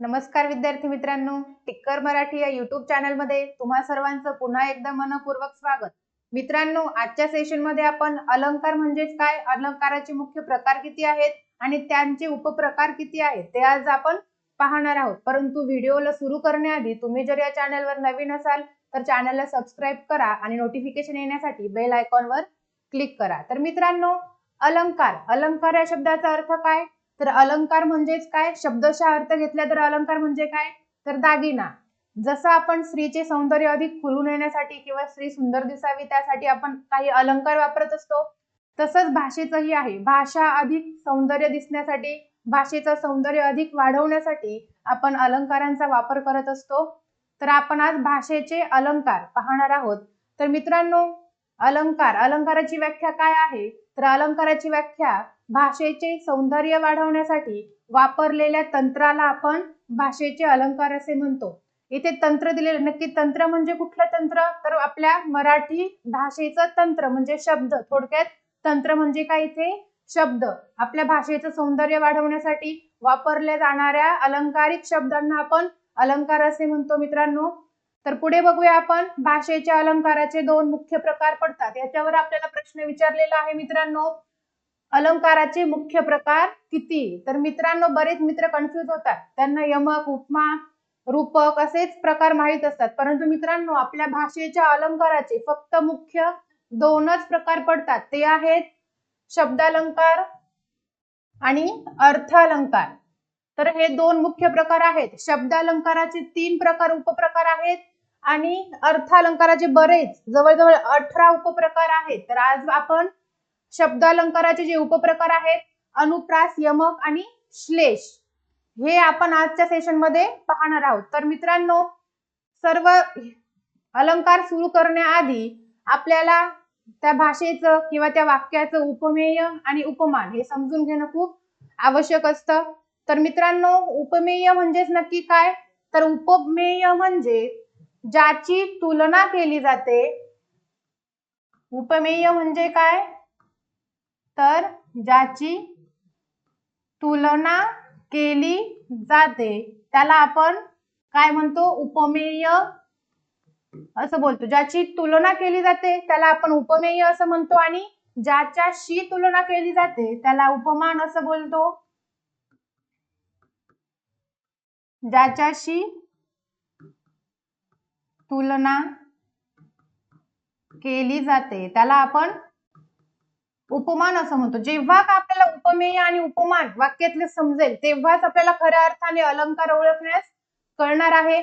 नमस्कार विद्यार्थी मित्रांनो टिक्कर मराठी या युट्यूब चॅनलमध्ये तुम्हा सर्वांचं पुन्हा एकदा मनपूर्वक स्वागत. मित्रांनो आजच्या सेशनमध्ये आपण अलंकार म्हणजेच काय? अलंकाराचे मुख्य प्रकार किती आहेत आणि त्यांचे उपप्रकार किती आहेत ते आज आपण पाहणार आहोत. परंतु व्हिडिओला सुरू करण्याआधी तुम्ही जर या चॅनलवर नवीन असाल तर चॅनलला सबस्क्राईब करा आणि नोटिफिकेशन येण्यासाठी बेल आयकॉनवर क्लिक करा. तर मित्रांनो अलंकार. अलंकार या शब्दाचा अर्थ काय? तर अलंकार म्हणजेच काय? शब्दशः अर्थ घेतला तर अलंकार म्हणजे काय? तर दागिना. जसं आपण स्त्रीचे सौंदर्य अधिक खुलून येण्यासाठी किंवा स्त्री सुंदर दिसावी त्यासाठी आपण काही अलंकार वापरत असतो तसंच भाषेचंही आहे. भाषा अधिक सौंदर्य दिसण्यासाठी भाषेचं सौंदर्य अधिक वाढवण्यासाठी आपण अलंकारांचा वापर करत असतो. तर आपण आज भाषेचे अलंकार पाहणार आहोत. तर मित्रांनो अलंकार अलंकाराची व्याख्या काय आहे? तर अलंकाराची व्याख्या भाषेचे सौंदर्य वाढवण्यासाठी वापरलेल्या तंत्राला आपण भाषेचे अलंकार असे म्हणतो. इथे तंत्र दिलेले नक्की तंत्र म्हणजे कुठलं तंत्र? तर आपल्या मराठी भाषेचं तंत्र म्हणजे शब्द. थोडक्यात तंत्र म्हणजे काय इथे? शब्द. आपल्या भाषेचं सौंदर्य वाढवण्यासाठी वापरल्या जाणाऱ्या अलंकारिक शब्दांना आपण अलंकार असे म्हणतो मित्रांनो. तर पुढे बघूया आपण. भाषेच्या अलंकाराचे दोन मुख्य प्रकार पडतात. याच्यावर आपल्याला प्रश्न विचारलेला आहे मित्रांनो. अलंकाराचे मुख्य प्रकार किती? तर मित्रांनो बरेच मित्र कन्फ्युज होतात. त्यांना यमक उपमा रूपक असेच प्रकार माहीत असतात. परंतु मित्रांनो आपल्या भाषेच्या अलंकाराचे फक्त मुख्य दोनच प्रकार पडतात. ते आहेत शब्दालंकार आणि अर्थालंकार. तर हे दोन मुख्य प्रकार आहेत. शब्दालंकाराचे तीन प्रकार उपप्रकार आहेत आणि अर्थालंकाराचे बरेच जवळजवळ अठरा उपप्रकार आहेत. तर आज आपण शब्दालंकाराचे जे उपप्रकार आहेत अनुप्रास यमक आणि श्लेष हे आपण आजच्या सेशनमध्ये पाहणार आहोत. तर मित्रांनो सर्व अलंकार सुरू करण्याआधी आपल्याला त्या भाषेचं किंवा त्या वाक्याचं उपमेय आणि उपमान हे समजून घेणं खूप आवश्यक असतं. तर मित्रांनो उपमेय म्हणजेच नक्की काय? तर उपमेय म्हणजे ज्याची तुलना केली जाते उपमेय म्हणजे काय? तर ज्याची तुलना केली जाते त्याला आपण काय म्हणतो? उपमेय असं बोलतो. ज्याची तुलना केली जाते त्याला आपण उपमेय असं म्हणतो आणि ज्याच्याशी तुलना केली जाते त्याला उपमान असं बोलतो. ज्याच्याशी तुलना केली जाते त्याला आपण उपमान असं म्हणतो. जेव्हा का आपल्याला उपमेय आणि उपमान वाक्यातले समजेल तेव्हाच आपल्याला खऱ्या अर्थाने अलंकार ओळखण्यास कळणार आहे.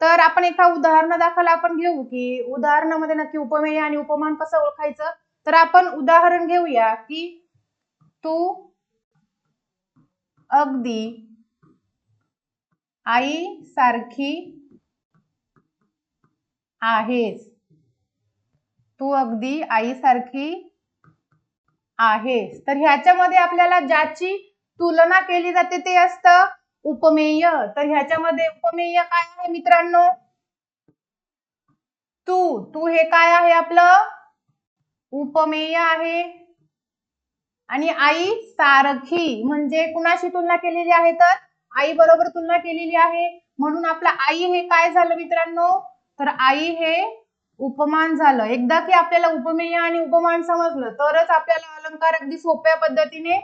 तर आपण एका उदाहरण दाखल आपण घेऊ की उदाहरणामध्ये नक्की उपमेय आणि उपमान कसं ओळखायचं? तर आपण उदाहरण घेऊया की तू अगदी आई सारखी आहेस. तू अगदी आईसारखी आहेस तर ह्याच्यामध्ये आपल्याला ज्याची तुलना केली जाते ते असतं उपमेय. तर ह्याच्यामध्ये उपमेय काय आहे मित्रांनो? तू. तू हे काय आहे आपलं? उपमेय आहे. आणि आई सारखी. म्हणजे कुणाशी तुलना केलेली आहे तर? आई बरोबर तुलना केलेली आहे. म्हणून आपलं आई हे काय झालं मित्रांनो? तर आई हे उपमान झालं. एकदा की आपल्याला उपमेय आणि उपमान समजलं तरच आपल्याला अलंकार अगदी सोप्या पद्धतीने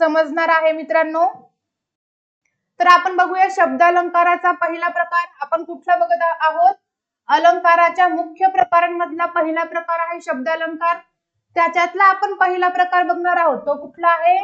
समजणार आहे मित्रांनो. तर आपण बघूया शब्दालंकाराचा पहिला प्रकार. आपण कुठला बघत आहोत? अलंकाराच्या मुख्य प्रकारांमधला पहिला प्रकार आहे शब्दालंकार. त्याच्यातला आपण पहिला प्रकार बघणार आहोत. तो कुठला आहे?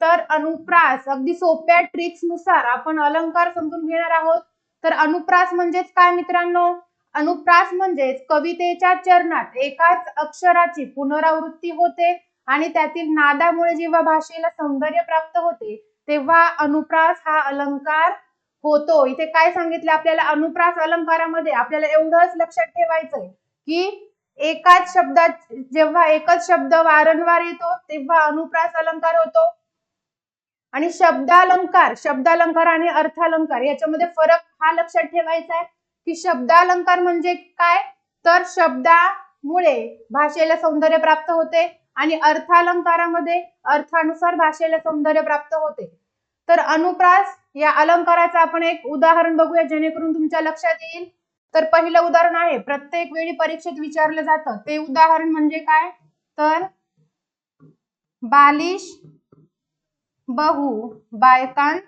तर अनुप्रास. अगदी सोप्या ट्रिक्सनुसार आपण अलंकार समजून घेणार आहोत. तर अनुप्रास म्हणजेच काय मित्रांनो? अनुप्रास म्हणजेच कवितेच्या चरणात एकाच अक्षराची पुनरावृत्ती होते आणि त्यातील नादामुळे जेव्हा भाषेला सौंदर्य प्राप्त होते तेव्हा अनुप्रास हा अलंकार होतो. इथे काय सांगितलं आपल्याला? अनुप्रास अलंकारामध्ये आपल्याला एवढंच लक्षात ठेवायचंय की एकाच शब्दात जेव्हा एकच शब्द वारंवार येतो तेव्हा अनुप्रास अलंकार होतो. आणि शब्दालंकार शब्दालंकार आणि अर्थालंकार याच्यामध्ये फरक हा लक्षात ठेवायचा आहे की शब्दालंकार म्हणजे काय? तर शब्दामुळे भाषेला सौंदर्य प्राप्त होते आणि अर्थालंकारामध्ये अर्थानुसार भाषेला सौंदर्य प्राप्त होते. तर अनुप्रास या अलंकाराचं आपण एक उदाहरण बघूया जेणेकरून तुमच्या लक्षात येईल. तर पहिलं उदाहरण आहे प्रत्येक वेळी परीक्षेत विचारलं जातं. ते उदाहरण म्हणजे काय? तर बालिश बहु बायकांत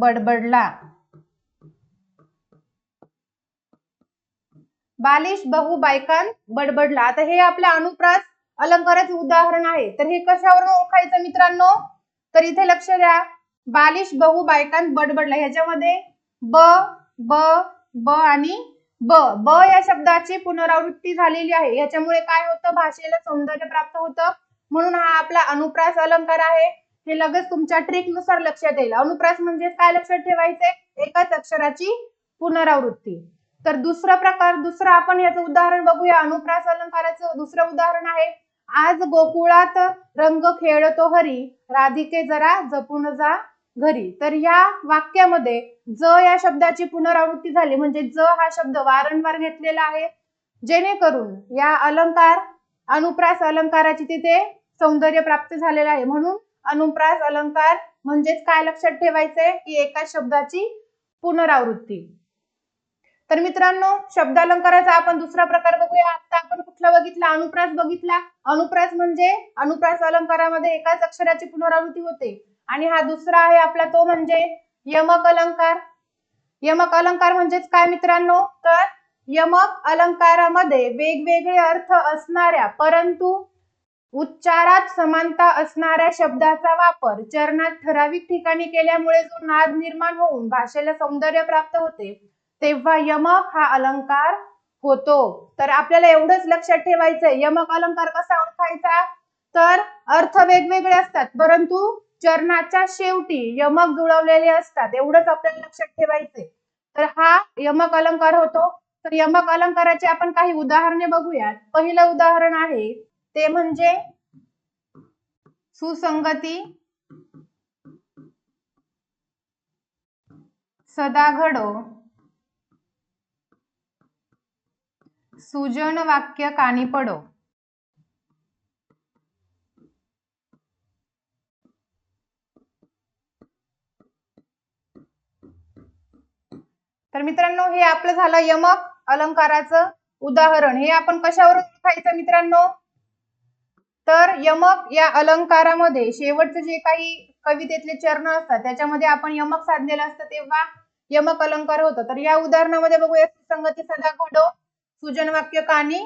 बडबडला. बालिश बहु बायकांत बडबडला. आता हे आपल्या अनुप्रास अलंकाराचे उदाहरण आहे. तर हे कशावरून ओळखायचं मित्रांनो? तर इथे लक्ष द्या. बालिश बहु बायकान बडबडला. ह्याच्यामध्ये ब ब ब आणि ब. ब या शब्दाची पुनरावृत्ती झालेली आहे. याच्यामुळे काय होतं? भाषेला सौंदर्य प्राप्त होतं. म्हणून हा आपला अनुप्रास अलंकार आहे. हे लगेच तुमच्या ट्रिकनुसार लक्षात येईल. अनुप्रास म्हणजे काय लक्षात ठेवायचे? एकाच अक्षराची पुनरावृत्ती. तर दुसरा प्रकार दुसरं आपण याचं उदाहरण बघूया. अनुप्रास अलंकाराचं दुसरं उदाहरण आहे. आज गोकुळात रंग खेळतो हरी. राधिके जरा जपून जा घरी. तर या वाक्यामध्ये ज या शब्दाची पुनरावृत्ती झाली. म्हणजे ज हा शब्द वारंवार घेतलेला आहे. जेणेकरून या अलंकार अनुप्रास अलंकाराची तिथे सौंदर्य प्राप्त झालेलं आहे. म्हणून अनुप्रास अलंकार म्हणजेच काय लक्षात ठेवायचंय? की एका शब्दाची पुनरावृत्ती. तर मित्रांनो शब्दालंकाराचा आपण दुसरा प्रकार बघूया. आता आपण कुठला बघितला? अनुप्रास बघितला. अनुप्रास म्हणजे अनुप्रास अलंकारामध्ये एकाच अक्षराची पुनरावृत्ती होते. आणि हा दुसरा आहे आपला तो म्हणजे यमक अलंकार. यमक अलंकार म्हणजेच काय मित्रांनो? तर यमक अलंकारामध्ये वेगवेगळे अर्थ असणाऱ्या परंतु उच्चारात समानता असणाऱ्या शब्दाचा वापर चरणात ठराविक ठिकाणी केल्यामुळे जो नाद निर्माण होऊन भाषेला सौंदर्य प्राप्त होते तेव्हा यमक हा अलंकार होतो. तर आपल्याला एवढंच लक्षात ठेवायचंय यमक अलंकार कसा ओळखायचा? तर अर्थ वेगवेगळे असतात परंतु चरणाच्या शेवटी यमक जुळवलेले असतात एवढंच आपल्याला लक्षात ठेवायचंय. तर हा यमक अलंकार होतो. तर यमक अलंकाराची आपण काही उदाहरणे बघूयात. पहिलं उदाहरण आहे ते म्हणजे सुसंगती सदा घडो सुजन वाक्य कानी पडो तर मित्रांनो हे आपलं झालं यमक अलंकाराचं उदाहरण. हे आपण कशावरून ओळखायचं मित्रांनो? तर यमक या अलंकारामध्ये शेवटचे जे काही कवितेतले चरण असतात त्याच्यामध्ये आपण यमक साधलेलं असतं तेव्हा यमक अलंकार होतो. तर या उदाहरणामध्ये बघूया सुसंगती सदा घडो सुजन वाक्य कानी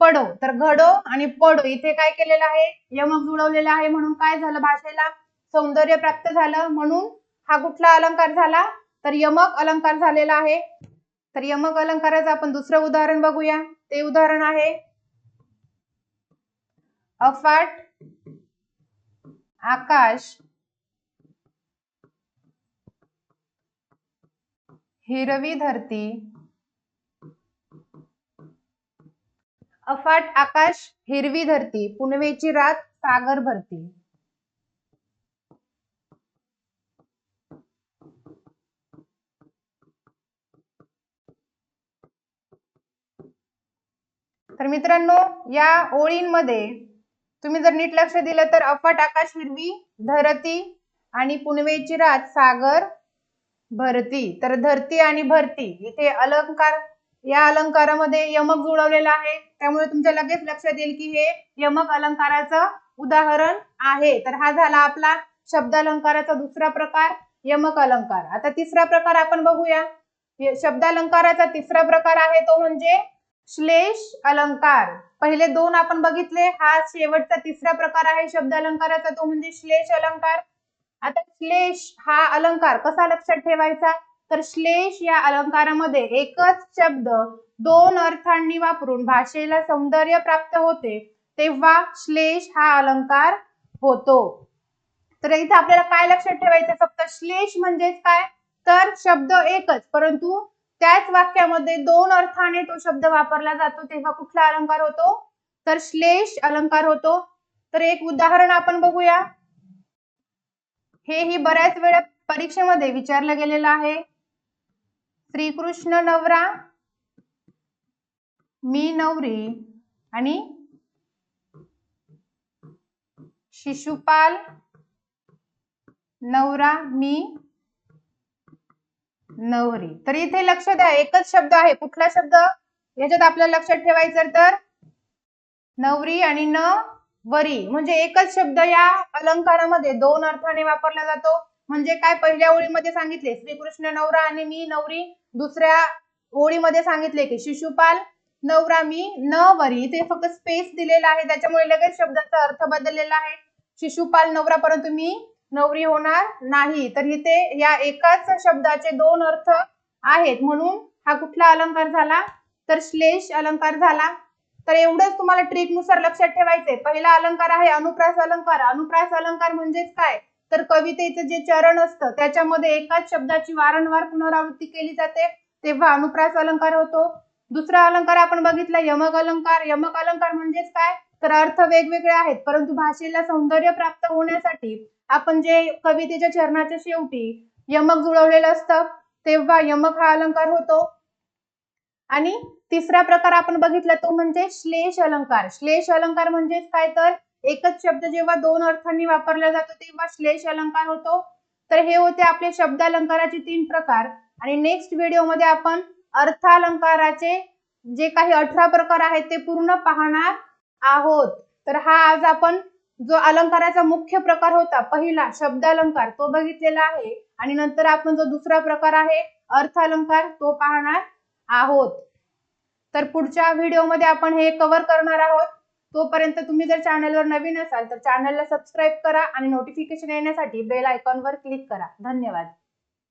पडो. तर घडो आणि पडो इथे काय केलेलं आहे? यमक जुळवलेलं आहे म्हणून काय झालं? भाषेला सौंदर्य प्राप्त झालं म्हणून हा कुठला अलंकार झाला? तर यमक अलंकार झालेला आहे. तर यमक अलंकाराचं आपण दुसरं उदाहरण बघूया. ते उदाहरण आहे अफाट आकाश हिरवी धरती अफाट आकाश हिरवी धरती पुनवेची रात सागर भरती. तर मित्रांनो या ओळींमध्ये तुम्ही जर नीट लक्ष दिलं तर अफाट आकाश हिरवी धरती आणि पुनवेची रात सागर भरती. तर धरती आणि भरती. इथे अलंकार या अलंकारामध्ये यमक जुळवलेला आहे. त्यामुळे तुमच्या लगेच लक्षात येईल की हे यमक अलंकाराचं उदाहरण आहे. तर हा झाला आपला शब्दालंकाराचा दुसरा प्रकार यमक अलंकार. आता तिसरा प्रकार आपण बघूया. शब्दालंकाराचा तिसरा प्रकार आहे तो म्हणजे श्लेष अलंकार. पहिले दोन आपण बघितले. हा शेवटचा तिसरा प्रकार आहे शब्द अलंकाराचा तो म्हणजे श्लेष अलंकार. आता श्लेष हा अलंकार कसा लक्षात ठेवायचा? तर श्लेष या अलंकारामध्ये एकच शब्द दोन अर्थांनी वापरून भाषेला सौंदर्य प्राप्त होते तेव्हा श्लेष हा अलंकार होतो. तर इथे आपल्याला काय लक्षात ठेवायचं? फक्त श्लेष म्हणजेच काय? तर शब्द एकच परंतु त्याच वाक्यामध्ये दोन अर्थाने तो शब्द वापरला जातो. तेव्हा कुठला अलंकार होतो? तर श्लेष अलंकार होतो. तर एक उदाहरण आपण बघूया. हे ही बऱ्याच वेळा परीक्षेमध्ये विचारलं गेलेलं आहे. श्रीकृष्ण नवरा मी नवरी आणि शिशुपाल नवरा मी नवरी. तर इथे लक्ष द्या एकच शब्द आहे. कुठला शब्द? याच्यात आपल्याला लक्षात ठेवायचं तर नवरी आणि न वरी म्हणजे एकच शब्द या अलंकारामध्ये दोन अर्थाने वापरला जातो. म्हणजे काय? पहिल्या ओळीमध्ये सांगितले श्रीकृष्ण नवरा आणि मी नवरी. दुसऱ्या ओळीमध्ये सांगितले की शिशुपाल नवरा मी न वरी इथे फक्त स्पेस दिलेला आहे. त्याच्यामुळे लगेच शब्दाचा अर्थ बदललेला आहे. शिशुपाल नवरा परंतु मी नवरी होणार नाही. तर इथे या एकाच शब्दाचे दोन अर्थ आहेत. म्हणून हा कुठला अलंकार झाला? तर श्लेष अलंकार झाला. तर एवढंच तुम्हाला ट्रिकनुसार लक्षात ठेवायचंय. पहिला अलंकार आहे अनुप्रास अलंकार. अनुप्रास अलंकार म्हणजेच काय? तर कवितेचं जे चरण असतं त्याच्यामध्ये एकाच शब्दाची वारंवार पुनरावृत्ती केली जाते. तेव्हा अनुप्रास अलंकार होतो. दुसरा अलंकार आपण बघितला यमक अलंकार. यमक अलंकार म्हणजेच काय? तर अर्थ वेगवेगळे आहेत परंतु भाषेला सौंदर्य प्राप्त होण्यासाठी आपण जे कवितेच्या चरणाच्या शेवटी यमक जुळवलेलं असतं तेव्हा यमक हा अलंकार होतो. आणि तिसरा प्रकार आपण बघितला तो म्हणजे श्लेष अलंकार. श्लेष अलंकार म्हणजेच काय? तर एकच शब्द जेव्हा दोन अर्थांनी वापरला जातो तेव्हा श्लेष अलंकार होतो. तर हे होते आपले शब्द अलंकाराचे तीन प्रकार. आणि नेक्स्ट व्हिडिओमध्ये आपण अर्थालंकाराचे जे काही अठरा प्रकार आहेत ते पूर्ण पाहणार. आहोत. तर हा आज आपण जो अलंकाराचा मुख्य प्रकार होता पहिला शब्द अलंकार तो बघितलेला आहे. आणि नंतर आपण जो दुसरा प्रकार आहे अर्थ अलंकार तो पाहणार आहोत. तर पुढच्या व्हिडिओमध्ये आपण हे कव्हर करणार आहोत. तोपर्यंत तुम्ही जर चॅनलवर नवीन असाल तर चॅनलला सबस्क्राईब करा आणि नोटिफिकेशन येण्यासाठी बेल आयकॉनवर क्लिक करा. धन्यवाद.